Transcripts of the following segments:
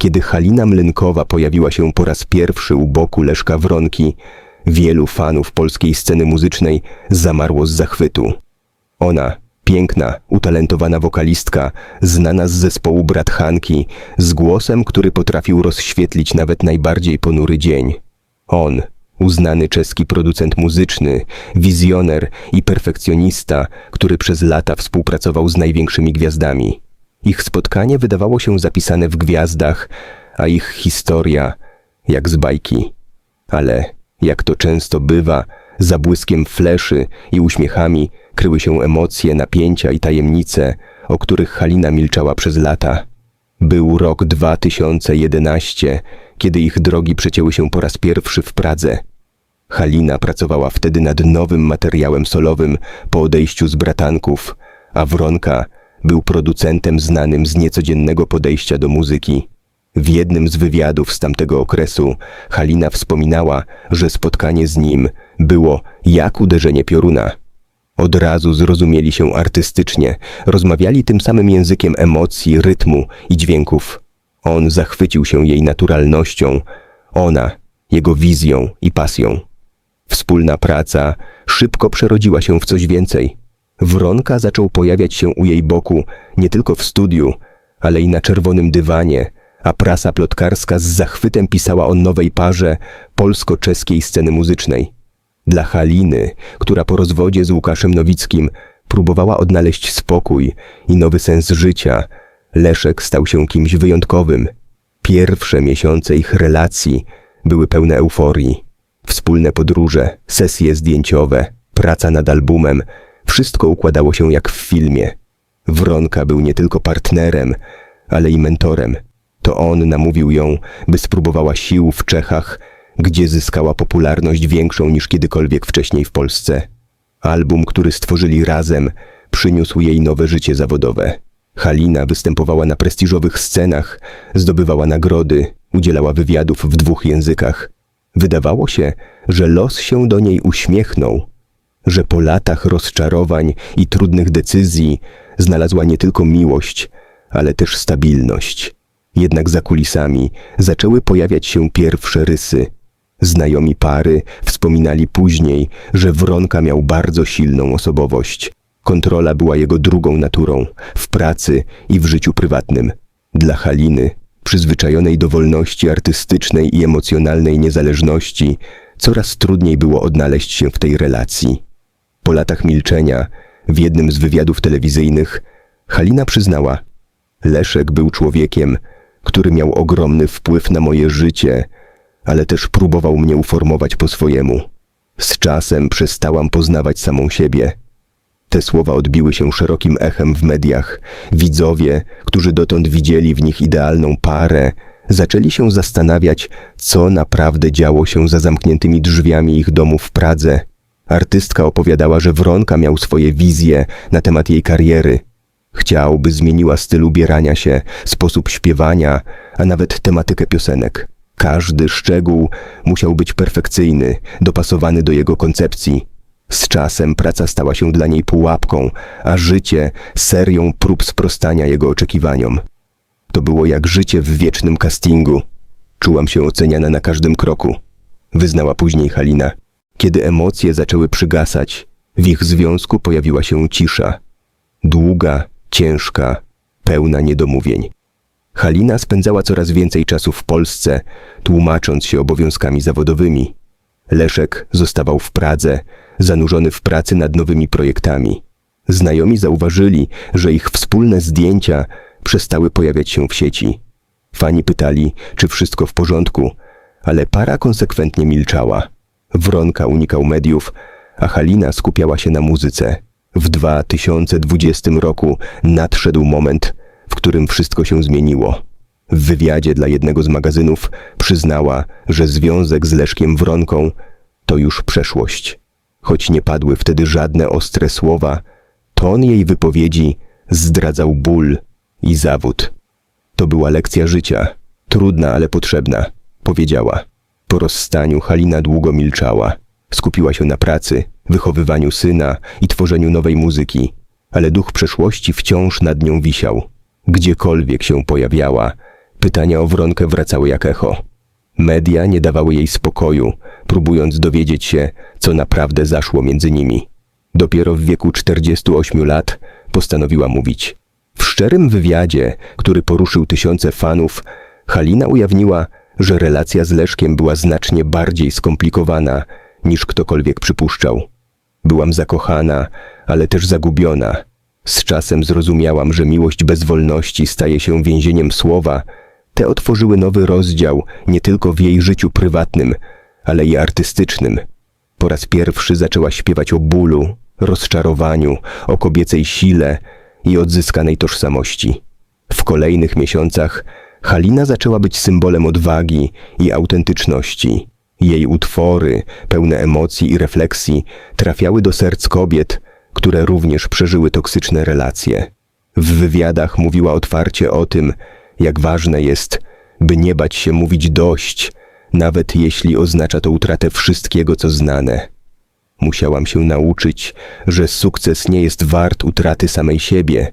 Kiedy Halina Mlynkowa pojawiła się po raz pierwszy u boku Leszka Wronki, wielu fanów polskiej sceny muzycznej zamarło z zachwytu. Ona, piękna, utalentowana wokalistka, znana z zespołu Brat Hanki, z głosem, który potrafił rozświetlić nawet najbardziej ponury dzień. On, uznany czeski producent muzyczny, wizjoner i perfekcjonista, który przez lata współpracował z największymi gwiazdami. Ich spotkanie wydawało się zapisane w gwiazdach, a ich historia jak z bajki. Ale, jak to często bywa, za błyskiem fleszy i uśmiechami kryły się emocje, napięcia i tajemnice, o których Halina milczała przez lata. Był rok 2011, kiedy ich drogi przecięły się po raz pierwszy w Pradze. Halina pracowała wtedy nad nowym materiałem solowym po odejściu z bratanków, a Wronka był producentem znanym z niecodziennego podejścia do muzyki. W jednym z wywiadów z tamtego okresu Halina wspominała, że spotkanie z nim było jak uderzenie pioruna. Od razu zrozumieli się artystycznie, rozmawiali tym samym językiem emocji, rytmu i dźwięków. On zachwycił się jej naturalnością, ona jego wizją i pasją. Wspólna praca szybko przerodziła się w coś więcej. Wronka zaczął pojawiać się u jej boku nie tylko w studiu, ale i na czerwonym dywanie, a prasa plotkarska z zachwytem pisała o nowej parze polsko-czeskiej sceny muzycznej. Dla Haliny, która po rozwodzie z Łukaszem Nowickim próbowała odnaleźć spokój i nowy sens życia, Leszek stał się kimś wyjątkowym. Pierwsze miesiące ich relacji były pełne euforii. Wspólne podróże, sesje zdjęciowe, praca nad albumem, wszystko układało się jak w filmie. Wronka był nie tylko partnerem, ale i mentorem. To on namówił ją, by spróbowała sił w Czechach, gdzie zyskała popularność większą niż kiedykolwiek wcześniej w Polsce. Album, który stworzyli razem, przyniósł jej nowe życie zawodowe. Halina występowała na prestiżowych scenach, zdobywała nagrody, udzielała wywiadów w dwóch językach. Wydawało się, że los się do niej uśmiechnął, że po latach rozczarowań i trudnych decyzji znalazła nie tylko miłość, ale też stabilność. Jednak za kulisami zaczęły pojawiać się pierwsze rysy. Znajomi pary wspominali później, że Wronka miał bardzo silną osobowość. Kontrola była jego drugą naturą, w pracy i w życiu prywatnym. Dla Haliny, przyzwyczajonej do wolności artystycznej i emocjonalnej niezależności, coraz trudniej było odnaleźć się w tej relacji. Po latach milczenia, w jednym z wywiadów telewizyjnych, Halina przyznała: Leszek był człowiekiem, który miał ogromny wpływ na moje życie, ale też próbował mnie uformować po swojemu. Z czasem przestałam poznawać samą siebie. Te słowa odbiły się szerokim echem w mediach. Widzowie, którzy dotąd widzieli w nich idealną parę, zaczęli się zastanawiać, co naprawdę działo się za zamkniętymi drzwiami ich domu w Pradze. Artystka opowiadała, że Wronka miał swoje wizje na temat jej kariery. Chciał, by zmieniła styl ubierania się, sposób śpiewania, a nawet tematykę piosenek. Każdy szczegół musiał być perfekcyjny, dopasowany do jego koncepcji. Z czasem praca stała się dla niej pułapką, a życie serią prób sprostania jego oczekiwaniom. To było jak życie w wiecznym castingu. Czułam się oceniana na każdym kroku, wyznała później Halina. Kiedy emocje zaczęły przygasać, w ich związku pojawiła się cisza. Długa, ciężka, pełna niedomówień. Halina spędzała coraz więcej czasu w Polsce, tłumacząc się obowiązkami zawodowymi. Leszek zostawał w Pradze, zanurzony w pracy nad nowymi projektami. Znajomi zauważyli, że ich wspólne zdjęcia przestały pojawiać się w sieci. Fani pytali, czy wszystko w porządku, ale para konsekwentnie milczała. Wronka unikał mediów, a Halina skupiała się na muzyce. W 2020 roku nadszedł moment, w którym wszystko się zmieniło. W wywiadzie dla jednego z magazynów przyznała, że związek z Leszkiem Wronką to już przeszłość. Choć nie padły wtedy żadne ostre słowa, ton jej wypowiedzi zdradzał ból i zawód. To była lekcja życia, trudna, ale potrzebna, powiedziała. Po rozstaniu Halina długo milczała. Skupiła się na pracy, wychowywaniu syna i tworzeniu nowej muzyki, ale duch przeszłości wciąż nad nią wisiał. Gdziekolwiek się pojawiała, Pytania o Wronkę wracały jak echo. Media nie dawały jej spokoju, próbując dowiedzieć się, co naprawdę zaszło między nimi. Dopiero w wieku 48 lat postanowiła mówić. W szczerym wywiadzie, który poruszył tysiące fanów, Halina ujawniła, że relacja z Leszkiem była znacznie bardziej skomplikowana, niż ktokolwiek przypuszczał. Byłam zakochana, ale też zagubiona. Z czasem zrozumiałam, że miłość bez wolności staje się więzieniem słowa. Te otworzyły nowy rozdział nie tylko w jej życiu prywatnym, ale i artystycznym. Po raz pierwszy zaczęła śpiewać o bólu, rozczarowaniu, o kobiecej sile i odzyskanej tożsamości. W kolejnych miesiącach Halina zaczęła być symbolem odwagi i autentyczności. Jej utwory, pełne emocji i refleksji, trafiały do serc kobiet, które również przeżyły toksyczne relacje. W wywiadach mówiła otwarcie o tym, jak ważne jest, by nie bać się mówić dość, nawet jeśli oznacza to utratę wszystkiego, co znane. Musiałam się nauczyć, że sukces nie jest wart utraty samej siebie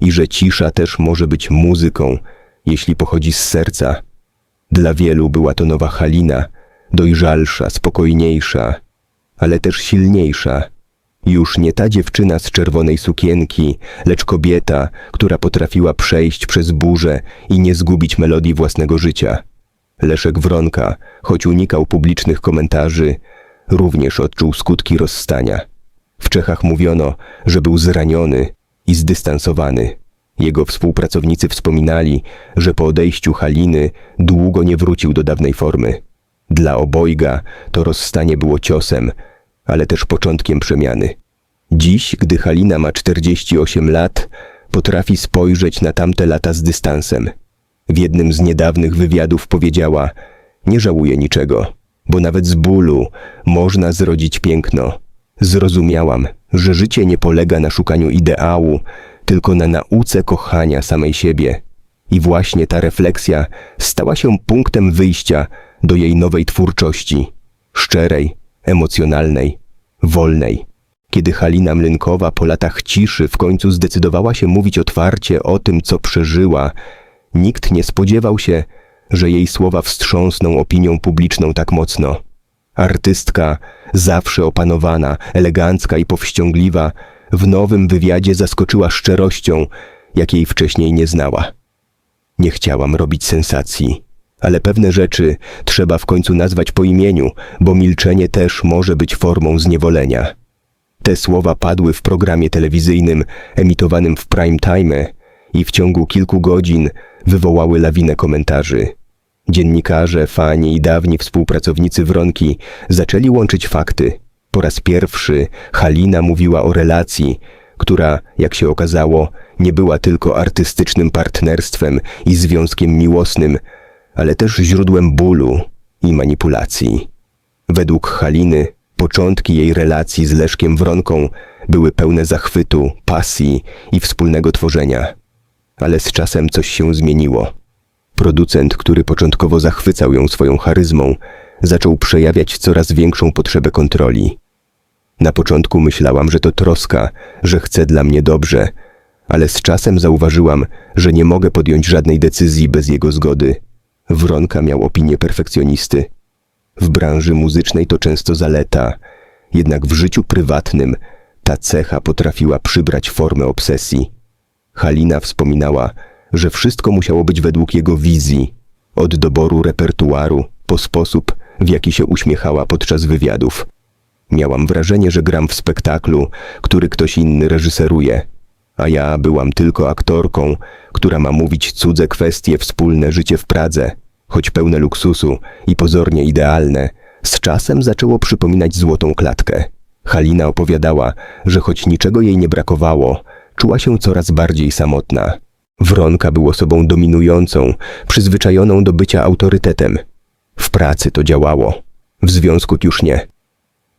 i że cisza też może być muzyką, jeśli pochodzi z serca. Dla wielu była to nowa Halina, dojrzalsza, spokojniejsza, ale też silniejsza. Już nie ta dziewczyna z czerwonej sukienki, lecz kobieta, która potrafiła przejść przez burzę i nie zgubić melodii własnego życia. Leszek Wronka, choć unikał publicznych komentarzy, również odczuł skutki rozstania. W Czechach mówiono, że był zraniony i zdystansowany. Jego współpracownicy wspominali, że po odejściu Haliny długo nie wrócił do dawnej formy. Dla obojga to rozstanie było ciosem, ale też początkiem przemiany. Dziś, gdy Halina ma 48 lat, potrafi spojrzeć na tamte lata z dystansem. W jednym z niedawnych wywiadów powiedziała: Nie żałuję niczego, bo nawet z bólu można zrodzić piękno. Zrozumiałam, że życie nie polega na szukaniu ideału, tylko na nauce kochania samej siebie. I właśnie ta refleksja stała się punktem wyjścia do jej nowej twórczości szczerej, emocjonalnej, wolnej. Kiedy Halina Mlynkowa po latach ciszy w końcu zdecydowała się mówić otwarcie o tym, co przeżyła, nikt nie spodziewał się, że jej słowa wstrząsną opinią publiczną tak mocno. Artystka, zawsze opanowana, elegancka i powściągliwa, w nowym wywiadzie zaskoczyła szczerością, jakiej wcześniej nie znała. Nie chciałam robić sensacji, ale pewne rzeczy trzeba w końcu nazwać po imieniu, bo milczenie też może być formą zniewolenia. Te słowa padły w programie telewizyjnym emitowanym w prime time i w ciągu kilku godzin wywołały lawinę komentarzy. Dziennikarze, fani i dawni współpracownicy Wronki zaczęli łączyć fakty. Po raz pierwszy Halina mówiła o relacji, która, jak się okazało, nie była tylko artystycznym partnerstwem i związkiem miłosnym, ale też źródłem bólu i manipulacji. Według Haliny początki jej relacji z Leszkiem Wronką były pełne zachwytu, pasji i wspólnego tworzenia. Ale z czasem coś się zmieniło. Producent, który początkowo zachwycał ją swoją charyzmą, zaczął przejawiać coraz większą potrzebę kontroli. Na początku myślałam, że to troska, że chce dla mnie dobrze, ale z czasem zauważyłam, że nie mogę podjąć żadnej decyzji bez jego zgody. Wronka miał opinię perfekcjonisty. W branży muzycznej to często zaleta, jednak w życiu prywatnym ta cecha potrafiła przybrać formę obsesji. Halina wspominała, że wszystko musiało być według jego wizji, od doboru repertuaru po sposób, w jaki się uśmiechała podczas wywiadów. Miałam wrażenie, że gram w spektaklu, który ktoś inny reżyseruje, a ja byłam tylko aktorką, która ma mówić cudze kwestie wspólne życie w Pradze, choć pełne luksusu i pozornie idealne, z czasem zaczęło przypominać złotą klatkę. Halina opowiadała, że choć niczego jej nie brakowało, czuła się coraz bardziej samotna. Wronka był osobą dominującą, przyzwyczajoną do bycia autorytetem. W pracy to działało, w związku już nie.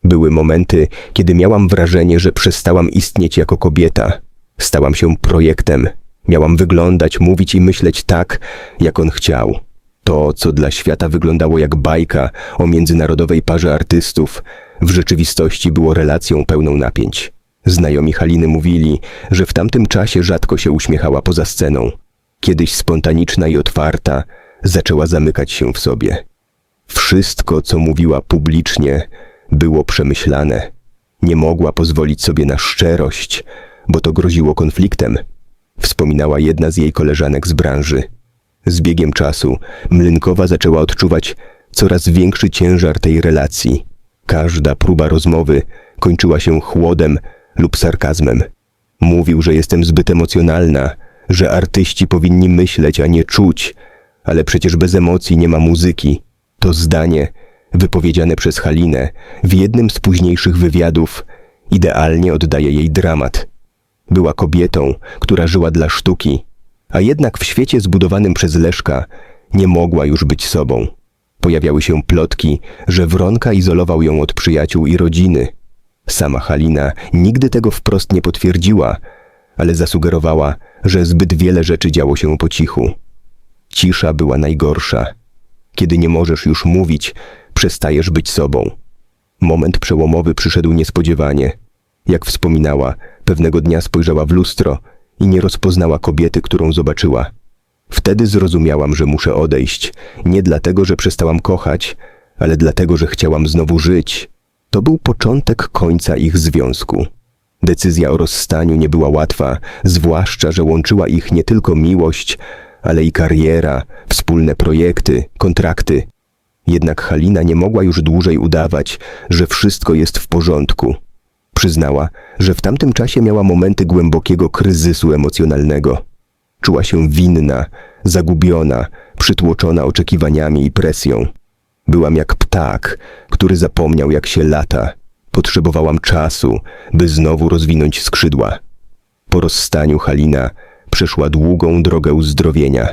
Były momenty, kiedy miałam wrażenie, że przestałam istnieć jako kobieta. Stałam się projektem. Miałam wyglądać, mówić i myśleć tak, jak on chciał. To, co dla świata wyglądało jak bajka o międzynarodowej parze artystów, w rzeczywistości było relacją pełną napięć. Znajomi Haliny mówili, że w tamtym czasie rzadko się uśmiechała poza sceną. Kiedyś spontaniczna i otwarta, zaczęła zamykać się w sobie. Wszystko, co mówiła publicznie, było przemyślane. Nie mogła pozwolić sobie na szczerość, bo to groziło konfliktem. Wspominała jedna z jej koleżanek z branży. Z biegiem czasu Mlynkowa zaczęła odczuwać coraz większy ciężar tej relacji. Każda próba rozmowy kończyła się chłodem lub sarkazmem. Mówił, że jestem zbyt emocjonalna, że artyści powinni myśleć, a nie czuć, ale przecież bez emocji nie ma muzyki. To zdanie, wypowiedziane przez Halinę w jednym z późniejszych wywiadów, idealnie oddaje jej dramat. Była kobietą, która żyła dla sztuki, a jednak w świecie zbudowanym przez Leszka nie mogła już być sobą. Pojawiały się plotki, że Wronka izolował ją od przyjaciół i rodziny. Sama Halina nigdy tego wprost nie potwierdziła, ale zasugerowała, że zbyt wiele rzeczy działo się po cichu. Cisza była najgorsza. Kiedy nie możesz już mówić, przestajesz być sobą. Moment przełomowy przyszedł niespodziewanie. Jak wspominała, pewnego dnia spojrzała w lustro i nie rozpoznała kobiety, którą zobaczyła. Wtedy zrozumiałam, że muszę odejść, nie dlatego, że przestałam kochać, ale dlatego, że chciałam znowu żyć. To był początek końca ich związku. Decyzja o rozstaniu nie była łatwa, zwłaszcza, że łączyła ich nie tylko miłość, ale i kariera, wspólne projekty, kontrakty. Jednak Halina nie mogła już dłużej udawać, że wszystko jest w porządku. Przyznała, że w tamtym czasie miała momenty głębokiego kryzysu emocjonalnego. Czuła się winna, zagubiona, przytłoczona oczekiwaniami i presją. Byłam jak ptak, który zapomniał jak się lata. Potrzebowałam czasu, by znowu rozwinąć skrzydła. Po rozstaniu Halina przeszła długą drogę uzdrowienia.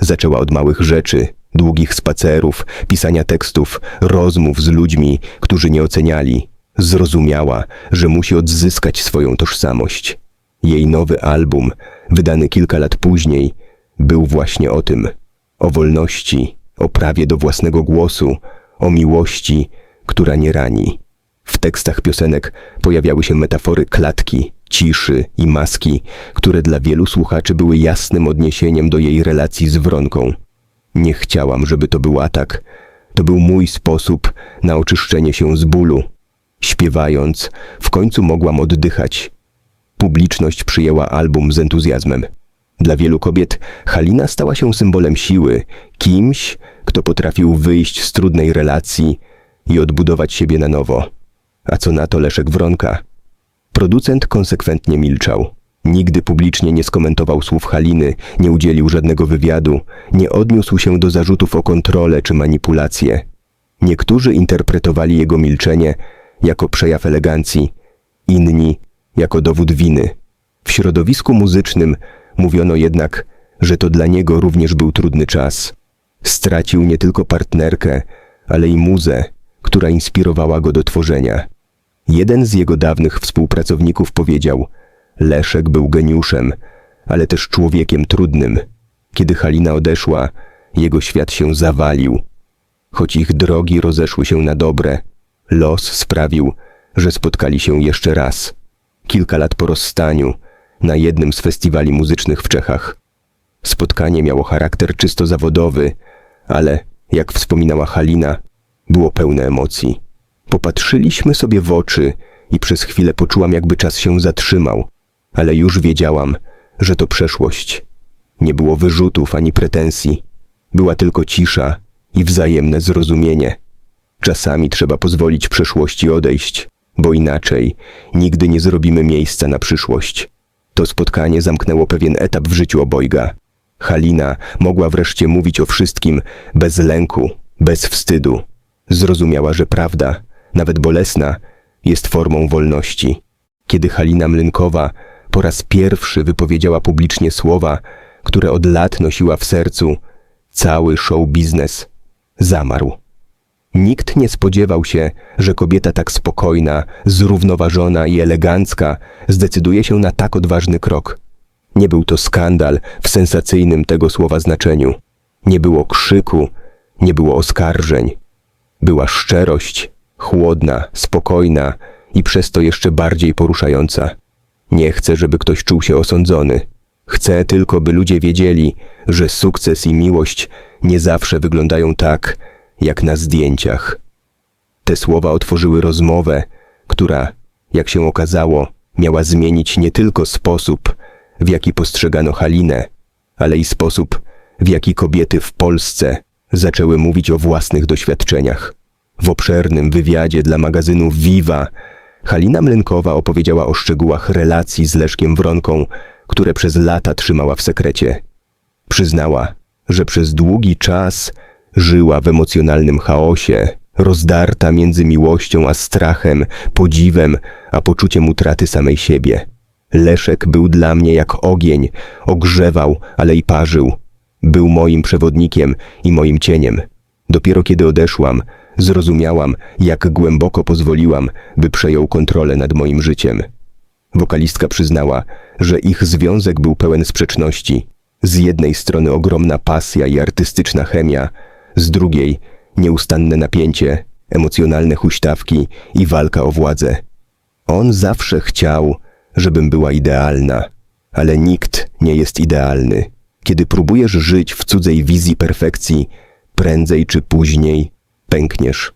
Zaczęła od małych rzeczy, długich spacerów, pisania tekstów, rozmów z ludźmi, którzy nie oceniali. Zrozumiała, że musi odzyskać swoją tożsamość. Jej nowy album, wydany kilka lat później, był właśnie o tym. O wolności, o prawie do własnego głosu, o miłości, która nie rani. W tekstach piosenek pojawiały się metafory klatki, ciszy i maski, które dla wielu słuchaczy były jasnym odniesieniem do jej relacji z Wronką. Nie chciałam, żeby to był atak. To był mój sposób na oczyszczenie się z bólu. Śpiewając, w końcu mogłam oddychać. Publiczność przyjęła album z entuzjazmem. Dla wielu kobiet Halina stała się symbolem siły, kimś, kto potrafił wyjść z trudnej relacji i odbudować siebie na nowo. A co na to Leszek Wronka? Producent konsekwentnie milczał. Nigdy publicznie nie skomentował słów Haliny, nie udzielił żadnego wywiadu, nie odniósł się do zarzutów o kontrolę czy manipulację. Niektórzy interpretowali jego milczenie jako przejaw elegancji, inni jako dowód winy. W środowisku muzycznym mówiono jednak, że to dla niego również był trudny czas. Stracił nie tylko partnerkę, ale i muzę, która inspirowała go do tworzenia. Jeden z jego dawnych współpracowników powiedział: Leszek był geniuszem, ale też człowiekiem trudnym. Kiedy Halina odeszła, jego świat się zawalił. Choć ich drogi rozeszły się na dobre, los sprawił, że spotkali się jeszcze raz. Kilka lat po rozstaniu, na jednym z festiwali muzycznych w Czechach. Spotkanie miało charakter czysto zawodowy, ale, jak wspominała Halina, było pełne emocji. Popatrzyliśmy sobie w oczy i przez chwilę poczułam, jakby czas się zatrzymał, ale już wiedziałam, że to przeszłość. Nie było wyrzutów ani pretensji. Była tylko cisza i wzajemne zrozumienie. Czasami trzeba pozwolić przeszłości odejść, bo inaczej nigdy nie zrobimy miejsca na przyszłość. To spotkanie zamknęło pewien etap w życiu obojga. Halina mogła wreszcie mówić o wszystkim bez lęku, bez wstydu. Zrozumiała, że prawda, nawet bolesna, jest formą wolności. Kiedy Halina Mlynkowa po raz pierwszy wypowiedziała publicznie słowa, które od lat nosiła w sercu, cały show biznes zamarł. Nikt nie spodziewał się, że kobieta tak spokojna, zrównoważona i elegancka zdecyduje się na tak odważny krok. Nie był to skandal w sensacyjnym tego słowa znaczeniu. Nie było krzyku, nie było oskarżeń. Była szczerość, chłodna, spokojna i przez to jeszcze bardziej poruszająca. Nie chcę, żeby ktoś czuł się osądzony. Chcę tylko, by ludzie wiedzieli, że sukces i miłość nie zawsze wyglądają tak, jak na zdjęciach. Te słowa otworzyły rozmowę, która, jak się okazało, miała zmienić nie tylko sposób, w jaki postrzegano Halinę, ale i sposób, w jaki kobiety w Polsce zaczęły mówić o własnych doświadczeniach. W obszernym wywiadzie dla magazynu Viva Halina Mlynkowa opowiedziała o szczegółach relacji z Leszkiem Wronką, które przez lata trzymała w sekrecie. Przyznała, że przez długi czas żyła w emocjonalnym chaosie, rozdarta między miłością a strachem, podziwem a poczuciem utraty samej siebie. Leszek był dla mnie jak ogień, ogrzewał, ale i parzył. Był moim przewodnikiem i moim cieniem. Dopiero kiedy odeszłam, zrozumiałam, jak głęboko pozwoliłam, by przejął kontrolę nad moim życiem. Wokalistka przyznała, że ich związek był pełen sprzeczności. Z jednej strony ogromna pasja i artystyczna chemia, z drugiej nieustanne napięcie, emocjonalne huśtawki i walka o władzę. On zawsze chciał, żebym była idealna, ale nikt nie jest idealny. Kiedy próbujesz żyć w cudzej wizji perfekcji, prędzej czy później pękniesz.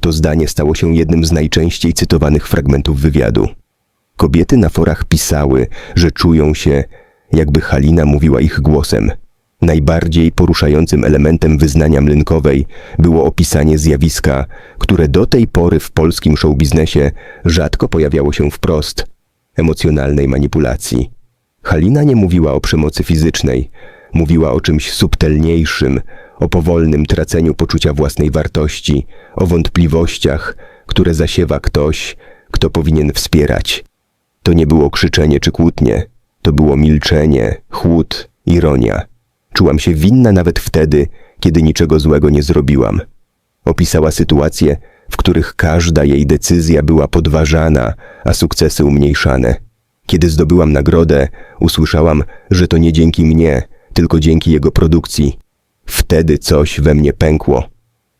To zdanie stało się jednym z najczęściej cytowanych fragmentów wywiadu. Kobiety na forach pisały, że czują się, jakby Halina mówiła ich głosem. Najbardziej poruszającym elementem wyznania mlynkowej było opisanie zjawiska, które do tej pory w polskim showbiznesie rzadko pojawiało się wprost emocjonalnej manipulacji. Halina nie mówiła o przemocy fizycznej, mówiła o czymś subtelniejszym, o powolnym traceniu poczucia własnej wartości, o wątpliwościach, które zasiewa ktoś, kto powinien wspierać. To nie było krzyczenie czy kłótnie, to było milczenie, chłód, ironia. Czułam się winna nawet wtedy, kiedy niczego złego nie zrobiłam. Opisała sytuacje, w których każda jej decyzja była podważana, a sukcesy umniejszane. Kiedy zdobyłam nagrodę, usłyszałam, że to nie dzięki mnie, tylko dzięki jego produkcji. Wtedy coś we mnie pękło.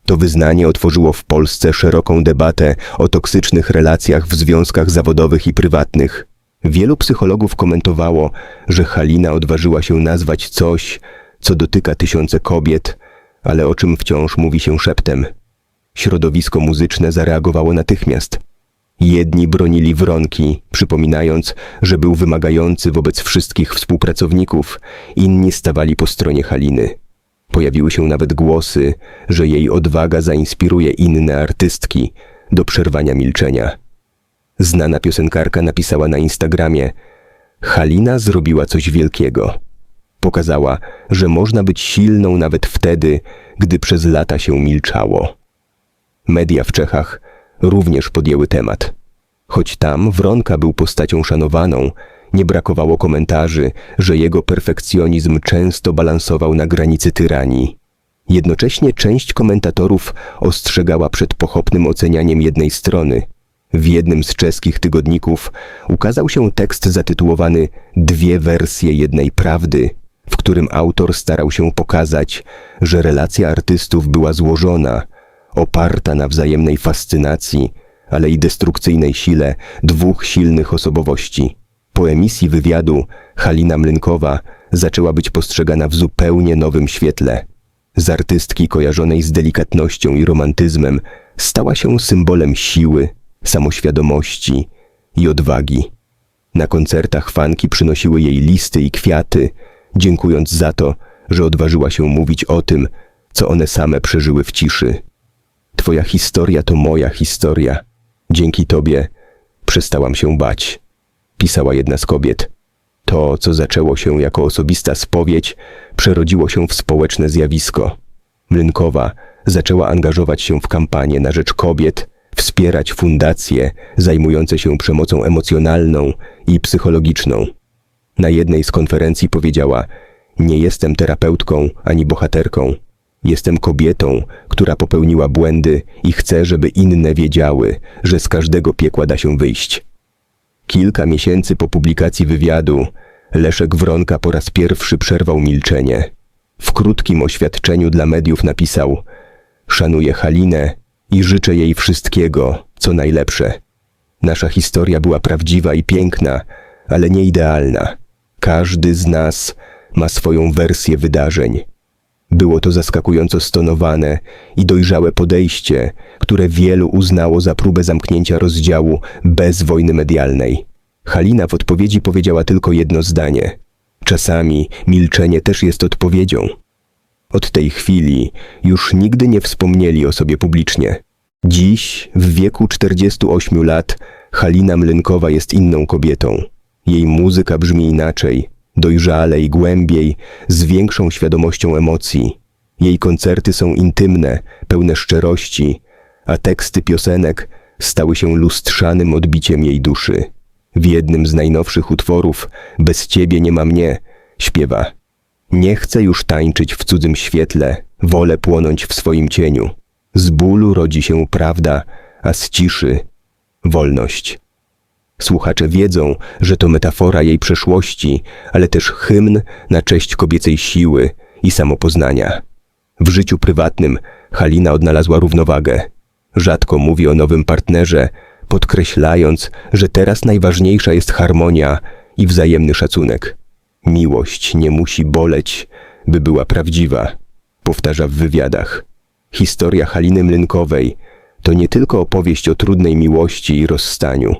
To wyznanie otworzyło w Polsce szeroką debatę o toksycznych relacjach w związkach zawodowych i prywatnych. Wielu psychologów komentowało, że Halina odważyła się nazwać coś, co dotyka tysiące kobiet, ale o czym wciąż mówi się szeptem. Środowisko muzyczne zareagowało natychmiast. Jedni bronili Wronki, przypominając, że był wymagający wobec wszystkich współpracowników, inni stawali po stronie Haliny. Pojawiły się nawet głosy, że jej odwaga zainspiruje inne artystki do przerwania milczenia. Znana piosenkarka napisała na Instagramie: Halina zrobiła coś wielkiego. Pokazała, że można być silną nawet wtedy, gdy przez lata się milczało. Media w Czechach również podjęły temat. Choć tam Wronka był postacią szanowaną, nie brakowało komentarzy, że jego perfekcjonizm często balansował na granicy tyranii. Jednocześnie część komentatorów ostrzegała przed pochopnym ocenianiem jednej strony. W jednym z czeskich tygodników ukazał się tekst zatytułowany Dwie wersje jednej prawdy, w którym autor starał się pokazać, że relacja artystów była złożona, oparta na wzajemnej fascynacji, ale i destrukcyjnej sile dwóch silnych osobowości. Po emisji wywiadu Halina Mlynkowa zaczęła być postrzegana w zupełnie nowym świetle. Z artystki kojarzonej z delikatnością i romantyzmem stała się symbolem siły, samoświadomości i odwagi. Na koncertach fanki przynosiły jej listy i kwiaty, dziękując za to, że odważyła się mówić o tym, co one same przeżyły w ciszy. Twoja historia to moja historia. Dzięki tobie przestałam się bać, pisała jedna z kobiet. To, co zaczęło się jako osobista spowiedź, przerodziło się w społeczne zjawisko. Mlynkowa zaczęła angażować się w kampanię na rzecz kobiet, wspierać fundacje zajmujące się przemocą emocjonalną i psychologiczną. Na jednej z konferencji powiedziała: Nie jestem terapeutką ani bohaterką. Jestem kobietą, która popełniła błędy i chcę, żeby inne wiedziały, że z każdego piekła da się wyjść. Kilka miesięcy po publikacji wywiadu Leszek Wronka po raz pierwszy przerwał milczenie. W krótkim oświadczeniu dla mediów napisał: Szanuję Halinę i życzę jej wszystkiego, co najlepsze. Nasza historia była prawdziwa i piękna, ale nie idealna. Każdy z nas ma swoją wersję wydarzeń. Było to zaskakująco stonowane i dojrzałe podejście, które wielu uznało za próbę zamknięcia rozdziału bez wojny medialnej. Halina w odpowiedzi powiedziała tylko jedno zdanie. Czasami milczenie też jest odpowiedzią. Od tej chwili już nigdy nie wspomnieli o sobie publicznie. Dziś, w wieku 48 lat, Halina Mlynkowa jest inną kobietą. Jej muzyka brzmi inaczej, dojrzalej, głębiej, z większą świadomością emocji. Jej koncerty są intymne, pełne szczerości, a teksty piosenek stały się lustrzanym odbiciem jej duszy. W jednym z najnowszych utworów, Bez ciebie nie ma mnie, śpiewa Nie chcę już tańczyć w cudzym świetle, wolę płonąć w swoim cieniu. Z bólu rodzi się prawda, a z ciszy wolność. Słuchacze wiedzą, że to metafora jej przeszłości, ale też hymn na cześć kobiecej siły i samopoznania. W życiu prywatnym Halina odnalazła równowagę. Rzadko mówi o nowym partnerze, podkreślając, że teraz najważniejsza jest harmonia i wzajemny szacunek. Miłość nie musi boleć, by była prawdziwa, powtarza w wywiadach. Historia Haliny Mlynkowej to nie tylko opowieść o trudnej miłości i rozstaniu.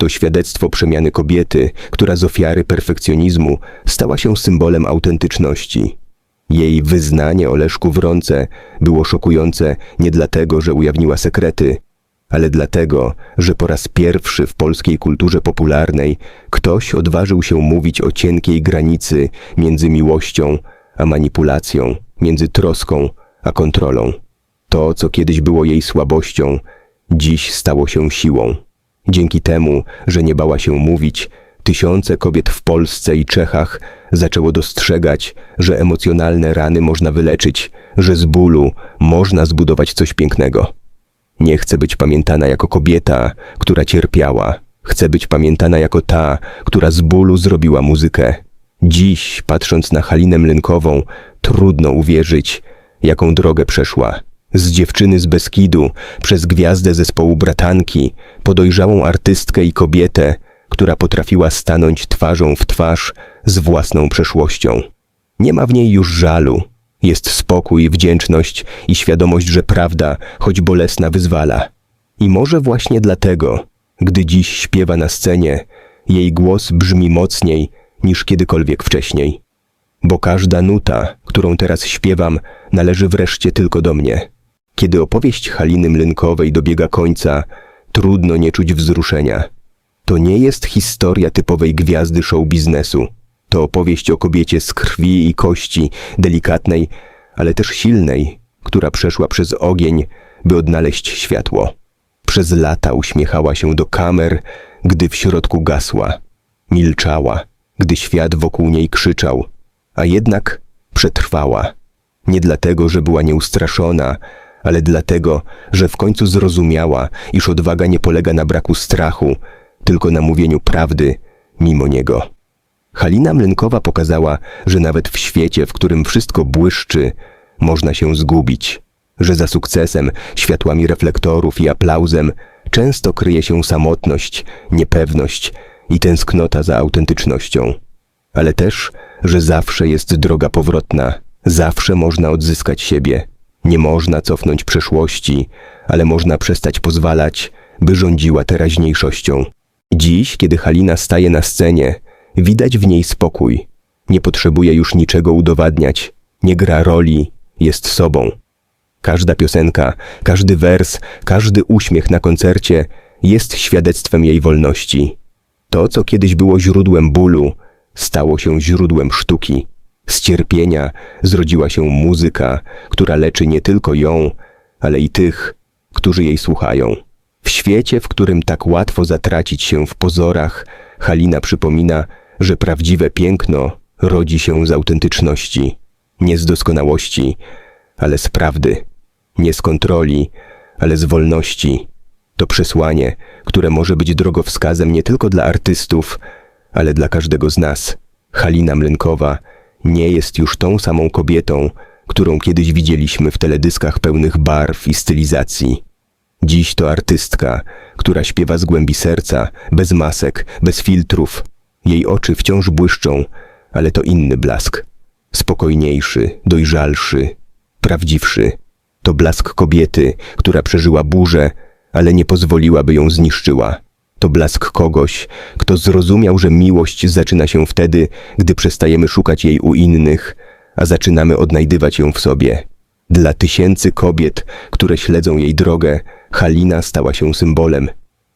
To świadectwo przemiany kobiety, która z ofiary perfekcjonizmu stała się symbolem autentyczności. Jej wyznanie o Leszku Wronce było szokujące nie dlatego, że ujawniła sekrety, ale dlatego, że po raz pierwszy w polskiej kulturze popularnej ktoś odważył się mówić o cienkiej granicy między miłością a manipulacją, między troską a kontrolą. To, co kiedyś było jej słabością, dziś stało się siłą. Dzięki temu, że nie bała się mówić, tysiące kobiet w Polsce i Czechach zaczęło dostrzegać, że emocjonalne rany można wyleczyć, że z bólu można zbudować coś pięknego. Nie chcę być pamiętana jako kobieta, która cierpiała. Chcę być pamiętana jako ta, która z bólu zrobiła muzykę. Dziś, patrząc na Halinę Mlynkową, trudno uwierzyć, jaką drogę przeszła. Z dziewczyny z Beskidu, przez gwiazdę zespołu Bratanki, po dojrzałą artystkę i kobietę, która potrafiła stanąć twarzą w twarz z własną przeszłością. Nie ma w niej już żalu. Jest spokój, wdzięczność i świadomość, że prawda, choć bolesna, wyzwala. I może właśnie dlatego, gdy dziś śpiewa na scenie, jej głos brzmi mocniej niż kiedykolwiek wcześniej. Bo każda nuta, którą teraz śpiewam, należy wreszcie tylko do mnie. Kiedy opowieść Haliny Mlynkowej dobiega końca, trudno nie czuć wzruszenia. To nie jest historia typowej gwiazdy show biznesu. To opowieść o kobiecie z krwi i kości, delikatnej, ale też silnej, która przeszła przez ogień, by odnaleźć światło. Przez lata uśmiechała się do kamer, gdy w środku gasła. Milczała, gdy świat wokół niej krzyczał, a jednak przetrwała. Nie dlatego, że była nieustraszona, ale dlatego, że w końcu zrozumiała, iż odwaga nie polega na braku strachu, tylko na mówieniu prawdy mimo niego. Halina Mlynkowa pokazała, że nawet w świecie, w którym wszystko błyszczy, można się zgubić, że za sukcesem, światłami reflektorów i aplauzem często kryje się samotność, niepewność i tęsknota za autentycznością. Ale też, że zawsze jest droga powrotna, zawsze można odzyskać siebie. Nie można cofnąć przeszłości, ale można przestać pozwalać, by rządziła teraźniejszością. Dziś, kiedy Halina staje na scenie, widać w niej spokój. Nie potrzebuje już niczego udowadniać, nie gra roli, jest sobą. Każda piosenka, każdy wers, każdy uśmiech na koncercie jest świadectwem jej wolności. To, co kiedyś było źródłem bólu, stało się źródłem sztuki. Z cierpienia zrodziła się muzyka, która leczy nie tylko ją, ale i tych, którzy jej słuchają. W świecie, w którym tak łatwo zatracić się w pozorach, Halina przypomina, że prawdziwe piękno rodzi się z autentyczności, nie z doskonałości, ale z prawdy, nie z kontroli, ale z wolności. To przesłanie, które może być drogowskazem nie tylko dla artystów, ale dla każdego z nas. Halina Mlynkowa nie jest już tą samą kobietą, którą kiedyś widzieliśmy w teledyskach pełnych barw i stylizacji. Dziś to artystka, która śpiewa z głębi serca, bez masek, bez filtrów. Jej oczy wciąż błyszczą, ale to inny blask. Spokojniejszy, dojrzalszy, prawdziwszy. To blask kobiety, która przeżyła burzę, ale nie pozwoliła, by ją zniszczyła. To blask kogoś, kto zrozumiał, że miłość zaczyna się wtedy, gdy przestajemy szukać jej u innych, a zaczynamy odnajdywać ją w sobie. Dla tysięcy kobiet, które śledzą jej drogę, Halina stała się symbolem.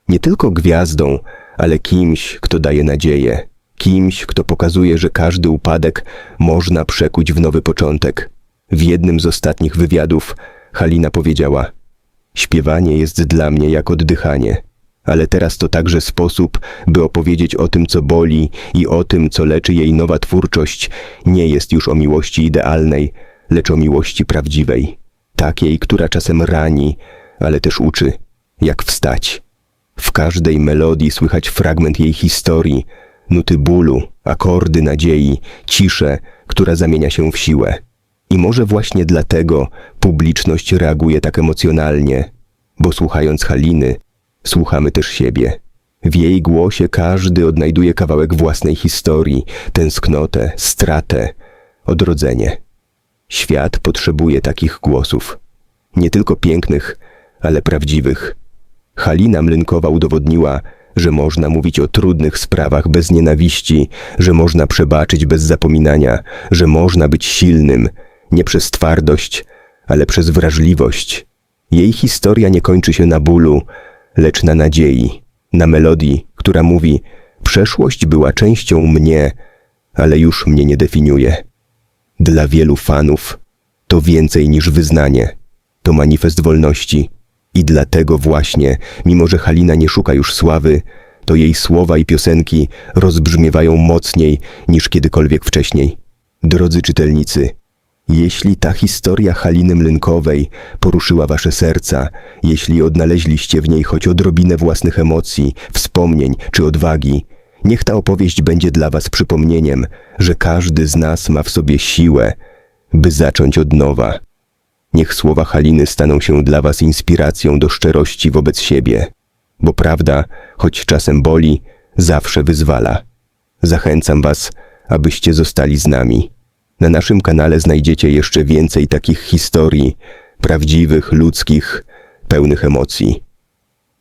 Nie tylko gwiazdą, ale kimś, kto daje nadzieję. Kimś, kto pokazuje, że każdy upadek można przekuć w nowy początek. W jednym z ostatnich wywiadów Halina powiedziała: Śpiewanie jest dla mnie jak oddychanie, ale teraz to także sposób, by opowiedzieć o tym, co boli i o tym, co leczy jej nowa twórczość, nie jest już o miłości idealnej, lecz o miłości prawdziwej. Takiej, która czasem rani, ale też uczy, jak wstać. W każdej melodii słychać fragment jej historii, nuty bólu, akordy nadziei, ciszę, która zamienia się w siłę. I może właśnie dlatego publiczność reaguje tak emocjonalnie, bo słuchając Haliny, słuchamy też siebie. W jej głosie każdy odnajduje kawałek własnej historii, tęsknotę, stratę, odrodzenie. Świat potrzebuje takich głosów. Nie tylko pięknych, ale prawdziwych. Halina Mlynkowa udowodniła, że można mówić o trudnych sprawach bez nienawiści, że można przebaczyć bez zapominania, że można być silnym, nie przez twardość, ale przez wrażliwość. Jej historia nie kończy się na bólu, lecz na nadziei, na melodii, która mówi: Przeszłość była częścią mnie, ale już mnie nie definiuje. Dla wielu fanów to więcej niż wyznanie, to manifest wolności. I dlatego właśnie, mimo że Halina nie szuka już sławy, to jej słowa i piosenki rozbrzmiewają mocniej niż kiedykolwiek wcześniej. Drodzy czytelnicy, jeśli ta historia Haliny Mlynkowej poruszyła wasze serca, jeśli odnaleźliście w niej choć odrobinę własnych emocji, wspomnień czy odwagi, niech ta opowieść będzie dla was przypomnieniem, że każdy z nas ma w sobie siłę, by zacząć od nowa. Niech słowa Haliny staną się dla was inspiracją do szczerości wobec siebie, bo prawda, choć czasem boli, zawsze wyzwala. Zachęcam was, abyście zostali z nami. Na naszym kanale znajdziecie jeszcze więcej takich historii, prawdziwych, ludzkich, pełnych emocji.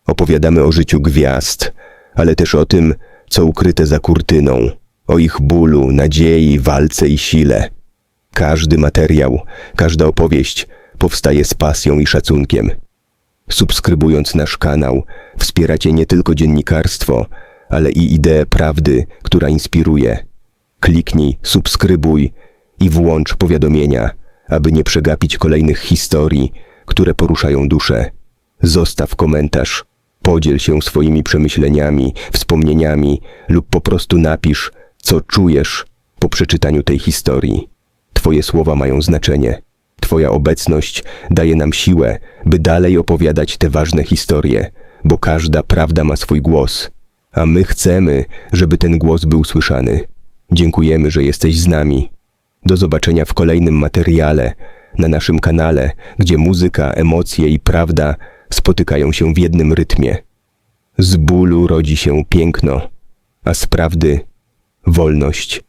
Opowiadamy o życiu gwiazd, ale też o tym, co ukryte za kurtyną, o ich bólu, nadziei, walce i sile. Każdy materiał, każda opowieść powstaje z pasją i szacunkiem. Subskrybując nasz kanał, wspieracie nie tylko dziennikarstwo, ale i ideę prawdy, która inspiruje. Kliknij, subskrybuj i włącz powiadomienia, aby nie przegapić kolejnych historii, które poruszają duszę. Zostaw komentarz, podziel się swoimi przemyśleniami, wspomnieniami lub po prostu napisz, co czujesz po przeczytaniu tej historii. Twoje słowa mają znaczenie. Twoja obecność daje nam siłę, by dalej opowiadać te ważne historie, bo każda prawda ma swój głos, a my chcemy, żeby ten głos był słyszany. Dziękujemy, że jesteś z nami. Do zobaczenia w kolejnym materiale na naszym kanale, gdzie muzyka, emocje i prawda spotykają się w jednym rytmie. Z bólu rodzi się piękno, a z prawdy wolność.